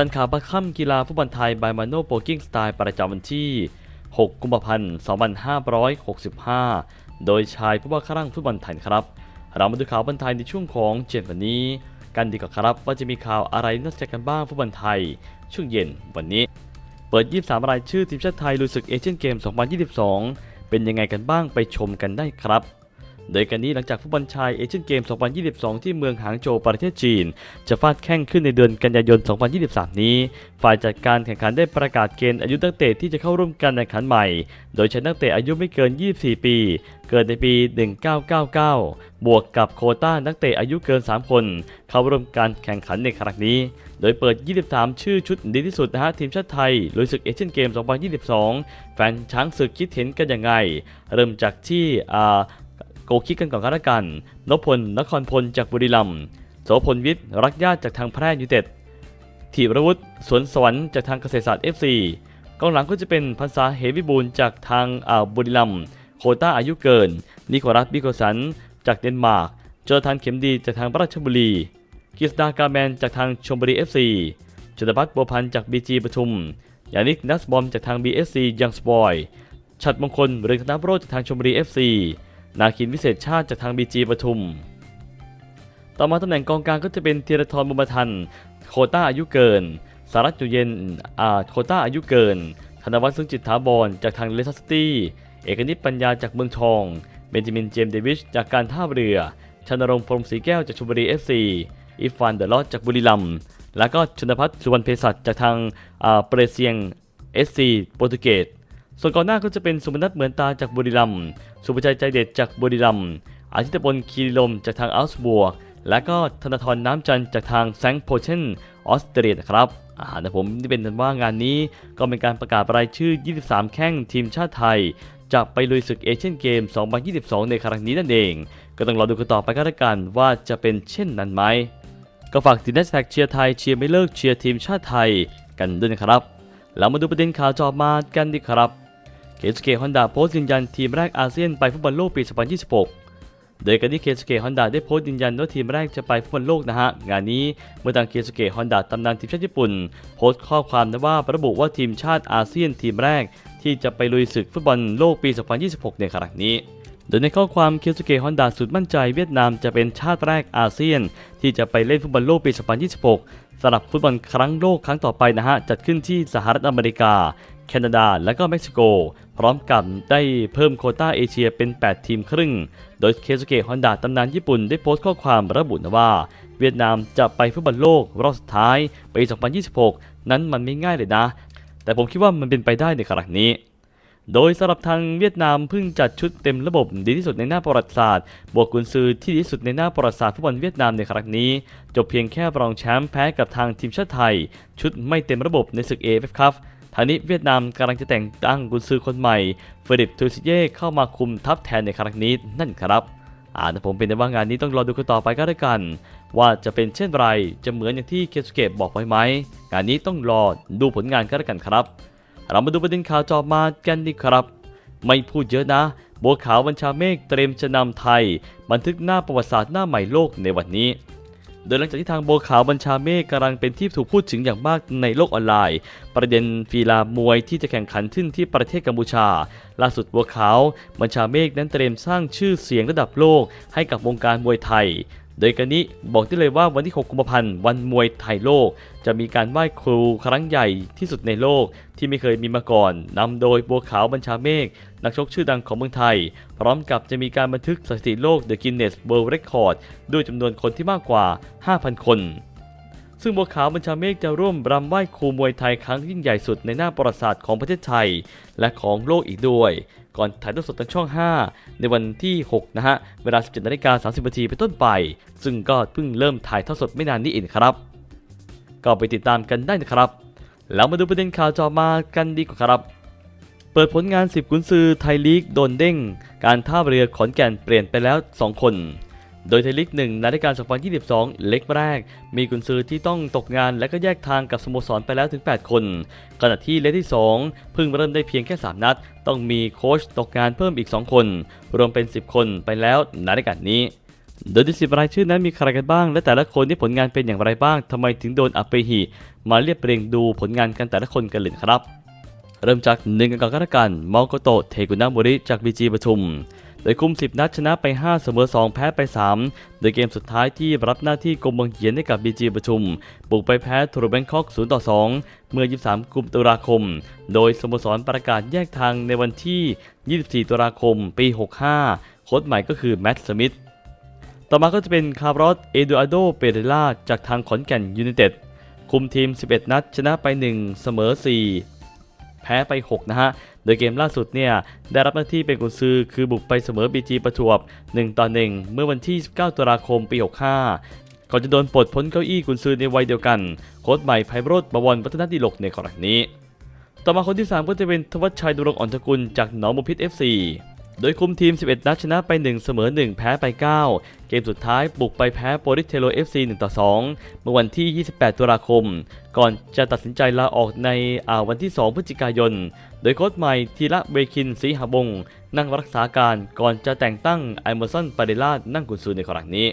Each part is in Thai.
ชันข่าวบัคค่ำกีฬาฟุตบอลไทยบายมาโนโปกิ้งสไตล์ประจำวันที่ 6 กุมภาพันธ์ 2565 โดยชายผู้ว่าข้าร่งฟุตบอลไทยครับ เรามาดูข่าวบอลไทยในช่วงของเจ็ดวันนี้ กันดีกว่าครับว่าจะมีข่าวอะไรน่าสนใจกันบ้างฟุตบอลไทย ช่วงเย็นวันนี้ เปิด 23 รายชื่อทีมชาติไทยลุยศึกเอเชียนเกม 2022 เป็นยังไงกันบ้างไปชมกันได้ครับ โดยกันนี้หลังจากฟุตบอลชายเอเชียนเกม 2022 ที่เมืองหางโจวประเทศจีน จะฟาดแข่งขึ้นในเดือนกันยายน 2023 นี้ ฝ่ายจัดการแข่งขันได้ประกาศเกณฑ์อายุนักเตะที่จะเข้าร่วมการแข่งขันใหม่ โดยใช้นักเตะอายุไม่เกิน 24 ปี เกิดในปี 1999 บวกกับโคต้านักเตะอายุเกิน 3 คน เข้าร่วมการแข่งขันในครั้งนี้ โดยเปิด 23 ชื่อชุดดีที่สุดนะฮะทีมชาติไทยลุยศึกเอเชียนเกม 2022 แฟนช้างศึกคิดเห็นกันยังไง เริ่มจากที่อ่า โกคิดกันก่อนกันละกันนพพลนครพลจากบุรีรัมย์โสพลวิทย์รักญาติจากทางแพร่ยูเต็ดธีระวุฒิสวนสวรรค์จากทางเกษตรศาสตร์ FC กองหลังก็จะเป็นพันษาเหวิบูลจากทางอ่าวบุรีรัมย์โคต้าอายุเกิน นิโคลัสบิโกสัน จากเดนมาร์กเจอทันเข็มดีจากทางราชบุรีกฤษดากาแมนจากทางชมบุรี FC จุดพัฒน์บัวพันธ์จากบีจีปทุม ยานิกนัสบอมจากทาง BSC ยังสปอยชัดมงคลเรืองธนโรจจากทางชมบุรี FC นาคินวิเศษชาติจากทางบีจีปทุม ต่อมาตำแหน่งกองกลางก็จะเป็นธียรทรบุญมาทัน โคต้าอายุเกิน สารัตอยู่เย็นอ่าโคต้าอายุเกิน ธนวัฒน์ซึ่งจิตถาวรจากทางเลสเตอร์ซิตี้ เอกนิตปัญญาจากเมืองทอง เบนจามินเจมเดวิชจากการท่าเรือ ชนรงค์พรมศรีแก้วจากชลบุรีเอฟซีอีฟานเดอะลอดจากบุรีรัมย์ และก็ชนพัฒน์สุวรรณเภสัชจากทางเปรเซียงเอสซีโปรตุเกส ส่วนก่อนหน้าก็จะเป็นสุมนัทเหมือนตาจากบุรีรัมย์สุภชัยใจเด็ดจากบุรีรัมย์อาทิตย์พลคีรีลมจากทางอัลส์บวกและก็ธนาธรน้ำจันทร์จากทางแซงโพเชนออสเตรียนะครับอ่าแต่ผมนี่เป็นว่างานนี้ก็เป็นการประกาศรายชื่อ 23 แข้งทีมชาติไทยจะไปลุยศึกเอเชียนเกม 2022 ในครั้งนี้นั่นเอง ก็ต้องรอดูกันต่อไปก็แล้วกันว่าจะเป็นเช่นนั้นไหม ก็ฝากติดแฮชแท็กเชียร์ไทยเชียร์ไม่เลิกเชียร์ทีมชาติไทยกันด้วยนะครับ แล้วมาดูประเด็นข่าวจอมากันดีครับ เคสเกฮอนดาโพสต์ยืนยันทีมแรกอาเซียนไปฟุตบอลโลกปี 2026 โดยกันที่เคสเกฮอนดาได้โพสต์ยืนยันว่าทีมแรกจะไปฟุตบอลโลกนะฮะ งานนี้เมื่อทางเคสเกฮอนดาตำนานทีมชาติญี่ปุ่น โพสต์ข้อความนะว่าระบุว่าทีมชาติอาเซียนทีมแรก ที่จะไปลุยศึกฟุตบอลโลกปี 2026 ในครั้งนี้โดยในข้อความเคสเกฮอนดาสุดมั่นใจเวียดนามจะเป็นชาติแรกอาเซียน ที่จะไปเล่นฟุตบอลโลกปี 2026สำหรับฟุตบอลครั้งโลกครั้งต่อไปนะฮะ จัดขึ้นที่สหรัฐอเมริกา แคนาดา และก็เม็กซิโก พร้อมกับได้เพิ่มโคต้าเอเชียเป็น 8 ทีมครึ่ง โดยเคซุเกะฮอนดาตำนานญี่ปุ่นได้โพสต์ข้อความระบุนะว่า เวียดนามจะไปฟุตบอลโลกรอบสุดท้ายปี2026 นั้นมันไม่ง่ายเลยนะ แต่ผมคิดว่ามันเป็นไปได้ในครั้งนี้โดยสำหรับทางเวียดนามเพิ่งจัดชุดเต็มระบบดีที่สุดในหน้าประวัติศาสตร์ บวกกุนซือที่ดีที่สุดในหน้าประวัติศาสตร์ฟุตบอลเวียดนามในครั้งนี้ จบเพียงแค่รองแชมป์แพ้กับทางทีมชาติไทย ชุดไม่เต็มระบบในศึก AFF ครับ ทางนี้เวียดนามกำลังจะแต่งตั้งกุนซือคนใหม่เฟรดิปทูซิเย่เข้ามาคุมทัพแทนในครั้งนี้นั่นครับอ่าแต่ผมเป็นในว่างานนี้ต้องรอดูกันต่อไปก็แล้วกัน ว่าจะเป็นเช่นไรจะเหมือนอย่างที่เคสุเกะบอกไว้ไหมงานนี้ต้องรอดูผลงานก็แล้วกันครับ เรามาดูประเด็นข่าวจอมากันดีครับ ไม่พูดเยอะนะ บัวขาวบัญชาเมฆเตรียมจะนำไทย บันทึกหน้าประวัติศาสตร์หน้าใหม่โลกในวันนี้ โดยหลังจากที่ทางโบขาวบัญชาเมฆกำลังเป็นที่ถูกพูดถึงอย่างมากในโลกออนไลน์ ประเด็นฟีลามวยที่จะแข่งขันขึ้นที่ประเทศกัมพูชา ล่าสุดโบขาวบัญชาเมฆนั้นเตรียมสร้างชื่อเสียงระดับโลกให้กับวงการมวยไทย โดยกันนี้บอกได้เลยว่าวันที่ 6 กุมภาพันธ์วันมวยไทยโลก จะมีการไหว้ครูครั้งใหญ่ที่สุดในโลกที่ไม่เคยมีมาก่อนนำโดยบัวขาวบัญชาเมฆนักชกชื่อดังของเมืองไทย พร้อมกับจะมีการบันทึกสถิติโลก The Guinness World Record ด้วยจำนวนคนที่มากกว่า 5,000 คนซึ่งบัวขาวบัญชาเมฆจะร่วมรำไหว้ครูมวยไทยครั้งยิ่งใหญ่สุดในหน้าประวัติศาสตร์ของประเทศไทย และของโลกอีกด้วย ก่อนถ่ายทอดสดทางช่อง 5 ในวันที่ 6 นะฮะ เวลา 17นาฬิกา30นาทีเป็นต้นไป ซึ่งก็เพิ่งเริ่มถ่ายทอดสดไม่นานนี้เองครับ ก็ไปติดตามกันได้นะครับ แล้วมาดูประเด็นข่าวจอมากันดีกว่าครับ เปิดผลงาน 10 กุนซือไทยลีกโดนเด้ง การท่าเรือขอนแก่นเปลี่ยนไปแล้ว 2 คน โดยไทยลีก1ในรายการ2022 เล็กแรก มีกุนซือที่ต้องตกงานและก็แยกทางกับสโมสรไปแล้วถึง 8 คน ขณะที่เล็กที่ 2 เพิ่งเริ่มได้เพียงแค่ 3 นัด ต้องมีโค้ชตกงานเพิ่มอีก 2 คน รวมเป็น 10 คนไปแล้วในรายการนี้โดยที่สิบรายชื่อนั้นมีใครกันบ้าง และแต่ละคนที่ผลงานเป็นอย่างไรบ้างทำไมถึงโดนอัปเปหิมาเรียบเรียงดูผลงานกันแต่ละคนกันเลยครับ เริ่มจากหนึ่งกันก่อนก็แล้วกันมอโกโตเทกุนาโมริจากบีจีปทุม ดยคุม 10 นัดชนะไป 5 เสมอ 2 แพ้ไป 3 โดยเกมสุดท้ายที่รับหน้าที่กรมบังเหียนให้กับบีจีปทุม บุกไปแพ้ทูรแบงคอก 0 ต่อ 2 เมื่อ 23 กุมตุลาคม โดยสโมสรประกาศแยกทางในวันที่ 24 ตุลาคม ปี 65 โค้ชใหม่ก็คือแมตต์สมิธ ต่อมาก็จะเป็นคาร์ลอสเอดูอาโด เปเรล่าจากทางขอนแก่นยูไนเต็ด คุมทีม 11 นัด ชนะไป 1 เสมอ 4 แพ้ไป 6 นะฮะ ดยเกมล่าสุดเนี่ยได้รับหน้าที่เป็นกุนซือคือบุกไปเสมอบีจีประจวบ1ต่อ1เมื่อวันที่ 19ตุลาคมปี 65 ก่อนจะโดนปลดพ้นเก้าอี้กุนซือในวัยเดียวกันโค้ชใหม่ไพโรธบวรวัฒนดิลกในครั้งนี้ ต่อมาคนที่ 3 ก็จะเป็นทวัชชัยดุรงอ่อนตะกุลจากหนองบัวพิษ FC โดยคุมทีม 11 นัดชนะไป 1 เสมอ 1 แพ้ไป 9 เกมสุดท้ายบุกไปแพ้โปริเทโล FC 1 ต่อ 2 เมื่อวันที่ 28 ตุลาคม ก่อนจะตัดสินใจลาออกในาวันที่ 2 พฤศจิกายน โดยโค้ชใหม่ทีละเวคินศรีหบง นั่งรักษาการก่อนจะแต่งตั้งไอเมอร์สันปาเดล่านั่งกุนซือในครั้งนี้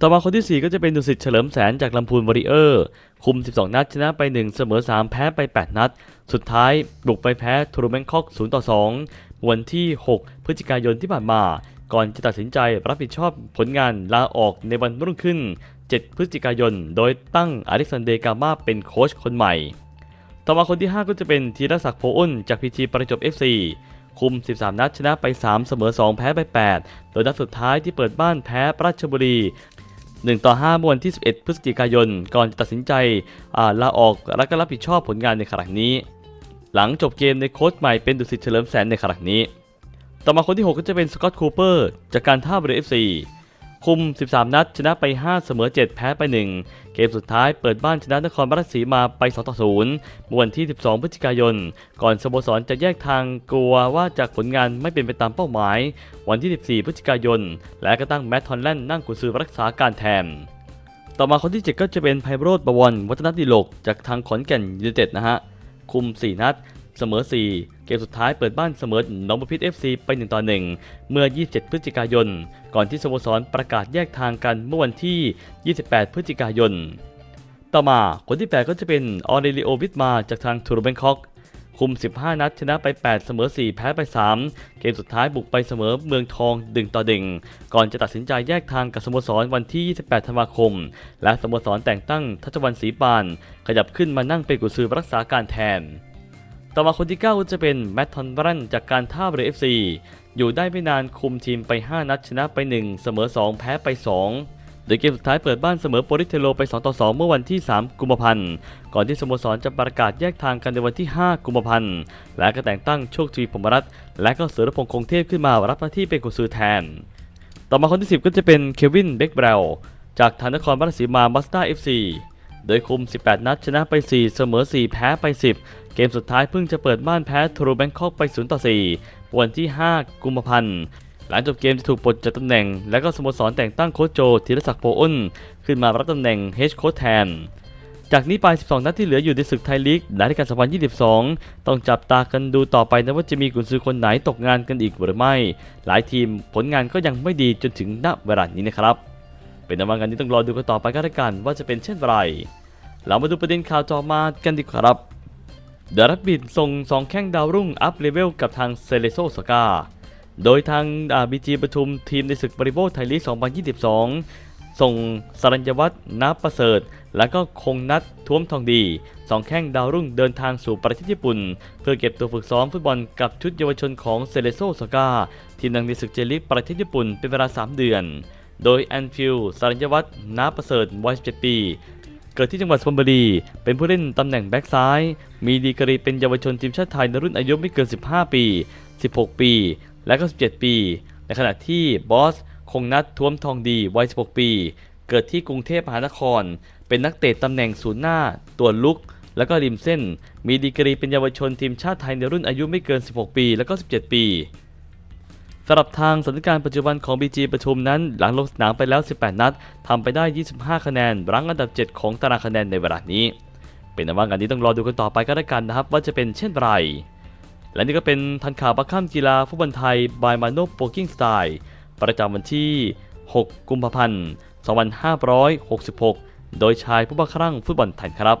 ต่อมาคนที่ 4 ก็จะเป็นดุสิตเฉลิมแสนจากลำพูนวอริเออร์ คุม 12 นัดชนะไป 1 เสมอ 3 แพ้ไป 8 นัด สุดท้ายบุกไปแพ้ทูรูแมงคอก 0 ต่อ 2 วันที่ 6 พฤศจิกายนที่ผ่านมา ก่อนจะตัดสินใจรับผิดชอบผลงานลาออกในวันรุ่งขึ้น 7 พฤศจิกายน โดยตั้งอเล็กซานเดร์กามาเป็นโค้ชคนใหม่ ต่อมาคนที่ 5 ก็จะเป็นธีรศักดิ์โพอ้นจากพีทีประจบ FC คุม 13 นัดชนะไป 3 เสมอ 2 แพ้ไป 8 โดยนัดสุดท้ายที่เปิดบ้านแพ้ราชบุรี 1 ต่อ5มวันที่ 11 พฤศจิกายน ก่อนจะตัดสินใจลาออกและก็รับผิดชอบผลงานในครั้งนี้ หลังจบเกมในโค้ชใหม่เป็นดุสิตเฉลิมแสนในครั้งนี้ ต่อมาคนที่ 6 ก็จะเป็นสกอตต์คูเปอร์จากการท่าเรือ FC คุม 13 นัด ชนะไป 5 เสมอ 7 แพ้ไป 1 เกมสุดท้ายเปิดบ้านชนะนครราชสีมาไป 2 ต่อ 0 เมื่อวันที่ 12 พฤศจิกายน ก่อนสโมสรจะแยกทางกลัวว่าจากผลงานไม่เป็นไปตามเป้าหมาย วันที่ 14 พฤศจิกายน และก็ตั้งแมตต์ทอนแลนด์นั่งกุญซือรักษาการแทน ต่อมาคนที่ 7 ก็จะเป็นไพโรธบวรวัฒนดิโลกจากทางขอนแก่นยูไนเต็ดนะฮะ คุม 4 นัด เสมอ 4 เกมสุดท้ายเปิดบ้านเสมอหนองบัวพิษ FC ไป1ต่อ1เมื่อ 27 พฤศจิกายน ก่อนที่สโมสรประกาศแยกทางกันเมื่อวันที่ 28 พฤศจิกายน ต่อมาคนที่ 8 ก็จะเป็นออเรลิโอวิทมาจากทางทูรเบงคอก คุม 15 นัดชนะไป 8 เสมอ 4 แพ้ไป 3 เกมสุดท้ายบุกไปเสมอเมืองทอง1ต่อ1ก่อนจะตัดสินใจแยกทางกับสโมสรวันที่ 28 ธันวาคม และสโมสรแต่งตั้งทัชวันศรีปาน ขยับขึ้นมานั่งเป็นกุญซือรักษาการแทน ต่อมาคนที่ 9 จะเป็นแมตต์ทอนบรันจากการท่าเรือ FC อยู่ได้ไม่นานคุมทีมไป 5 นัดชนะไป 1 เสมอ 2 แพ้ไป 2 โดยเกมสุดท้ายเปิดบ้านเสมอโปริเทโลไป 2 ต่อ 2 เมื่อวันที่ 3 กุมภาพันธ์ ก่อนที่สโมสรจะประกาศแยกทางกันในวันที่ 5 กุมภาพันธ์ และก็แต่งตั้งโชคทวีพรมรัตน์และก็เสือรพงษ์คงเทพขึ้นมารับหน้าที่เป็นกุญซือแทน ต่อมาคนที่ 10 ก็จะเป็นเควินเบคเบรลจากธนครราชสีมามาสตาเอร์ FC โดยคุม 18 นัดชนะไป 4 เสมอ 4 แพ้ไป 10 เกมสุดท้ายเพิ่งจะเปิดบ้านแพ้ทรูแบงคอกไป 0 ต่อ 4 วันที่ 5 กุมภาพันธ์ หลังจบเกมจะถูกปลดจากตำแหน่ง และก็สโมสรแต่งตั้งโค้ชโจธีรศักดิ์โพอ้น ขึ้นมารับตำแหน่งเฮดโค้ชแทน จากนี้ไป 12 นัดที่เหลืออยู่ในศึกไทยลีกในฤดูกาล2022 ต้องจับตากันดูต่อไปนะว่าจะมีกุนซือคนไหนตกงานกันอีกหรือไม่ หลายทีมผลงานก็ยังไม่ดีจนถึงณเวลานี้นะครับ เป็นนวังานนี้ต้องรอดูกันต่อไปก็แล้วกันว่าจะเป็นเช่นไร เรามาดูประเด็นข่าวต่อมากันดีกว่าครับเดอะรับบิดส่งสองแข้งดาวรุ่งอัพเลเวลกับทางเซเลโซสกา โดยทางบีจีปทุมทีมในศึกบริโภคไทยลีก 2022 ส่งสรัญญวัฒน์นับประเสริฐ และก็คงนัดท้วมทองดีสองแข้งดาวรุ่งเดินทางสู่ประเทศญี่ปุ่น เพื่อเก็บตัวฝึกซ้อมฟุตบอลกับชุดเยาวชนของเซเลโซสกาทีมดังในศึกเจลิกประเทศญี่ปุ่นเป็นเวลา 3 เดือน โดยแอนฟิลสรัญญวัฒน์นับประเสริฐวัย 17 ปีเกิดที่จังหวัดชลบุรี เป็นผู้เล่นตำแหน่งแบ็กซ้าย มีดีกรีเป็นเยาวชนทีมชาติไทยในรุ่นอายุไม่เกิน 15 ปี 16 ปี และก็17 ปี ในขณะที่บอส คงนัดท้วมทองดีวัย 16 ปี เกิดที่กรุงเทพมหานคร เป็นนักเตะตำแหน่งศูนย์หน้า ตัวลุก และก็ริมเส้น มีดีกรีเป็นเยาวชนทีมชาติไทยในรุ่นอายุไม่เกิน 16 ปี และก็ 17 ปีสำหรับทางสถานการณ์ปัจจุบันของ BG ประชุมนั้น หลังลงสนามไปแล้ว 18 นัดทำไปได้ 25 คะแนน รั้งอันดับ 7 ของตารางคะแนนในเวลานี้ เป็นนว่างานนี้ต้องรอดูกันต่อไปก็แล้วกันนะครับ ว่าจะเป็นเช่นไร และนี่ก็เป็นทันข่าวประค่ำกีฬาฟุตบอลไทยบายมาโนโปกิ้งสไตล์ประจำวันที่ 6 กุมภาพันธ์ 2566 โดยชายผู้บ้าคลั่งฟุตบอลไทยครับ